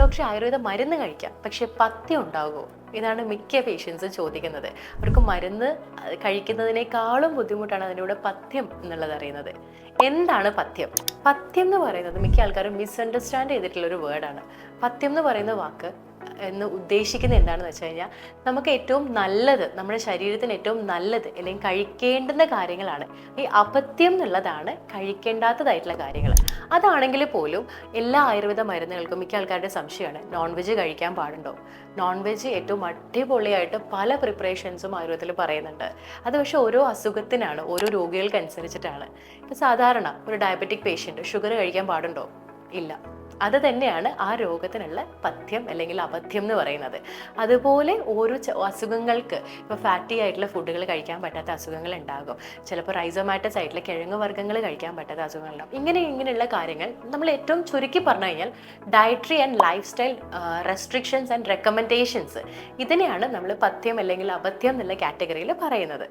Doctor Ayurveda മരുന്ന് കഴിക്കാം. പക്ഷേ പഥ്യം ഉണ്ടാകുമോ ഇതാണ് മിക്ക പേഷ്യൻസും ചോദിക്കുന്നത്. അവർക്ക് മരുന്ന് കഴിക്കുന്നതിനേക്കാളും ബുദ്ധിമുട്ടാണ് അതിന്റെ കൂടെ പഥ്യം എന്നുള്ളത് അറിയുന്നത്. എന്താണ് പഥ്യം? പഥ്യം എന്ന് പറയുന്നത് മിക്ക ആൾക്കാരും മിസ്അണ്ടർസ്റ്റാൻഡ് ചെയ്തിട്ടുള്ള ഒരു വേർഡാണ് പഥ്യം എന്ന് പറയുന്ന വാക്ക് എന്ന് ഉദ്ദേശിക്കുന്നത് എന്താണെന്ന് വെച്ച് കഴിഞ്ഞാൽ നമുക്ക് ഏറ്റവും നല്ലത് നമ്മുടെ ശരീരത്തിന് ഏറ്റവും നല്ലത് അല്ലെങ്കിൽ കഴിക്കേണ്ടുന്ന കാര്യങ്ങളാണ്. ഈ അപത്യം എന്നുള്ളതാണ് കഴിക്കേണ്ടാത്തതായിട്ടുള്ള കാര്യങ്ങൾ. അതാണെങ്കിൽ പോലും എല്ലാ ആയുർവേദ മരുന്നുകൾക്കും മിക്ക ആൾക്കാരുടെ സംശയമാണ് നോൺ വെജ് കഴിക്കാൻ പാടുണ്ടോ? നോൺ വെജ് ഏറ്റവും അടിപൊളിയായിട്ട് പല പ്രിപ്പറേഷൻസും ആയുർവേദത്തിൽ പറയുന്നുണ്ട്. അത് പക്ഷേ ഓരോ അസുഖത്തിനാണ് ഓരോ രോഗികൾക്ക് അനുസരിച്ചിട്ടാണ് ഇപ്പം സാധാരണ ഒരു ഡയബറ്റിക് പേഷ്യന്റ് ഷുഗർ കഴിക്കാൻ പാടുണ്ടോ? ഇല്ല. അത് തന്നെയാണ് ആ രോഗത്തിനുള്ള പഥ്യം അല്ലെങ്കിൽ അപഥ്യം എന്ന് പറയുന്നത്. അതുപോലെ ഓരോ അസുഖങ്ങൾക്ക് ഇപ്പോൾ ഫാറ്റി ആയിട്ടുള്ള ഫുഡുകൾ കഴിക്കാൻ പറ്റാത്ത അസുഖങ്ങൾ ഉണ്ടാകും. ചിലപ്പോൾ റൈസോമാറ്റസ് ആയിട്ടുള്ള കിഴങ്ങ് വർഗങ്ങൾ കഴിക്കാൻ പറ്റാത്ത അസുഖങ്ങൾ ഉണ്ടാകും. ഇങ്ങനെ ഇങ്ങനെയുള്ള കാര്യങ്ങൾ നമ്മൾ ഏറ്റവും ചുരുക്കി പറഞ്ഞു കഴിഞ്ഞാൽ dietary and lifestyle restrictions and recommendations ഇതിനെയാണ് നമ്മൾ പഥ്യം അല്ലെങ്കിൽ അപഥ്യം എന്നുള്ള കാറ്റഗറിയിൽ പറയുന്നത്.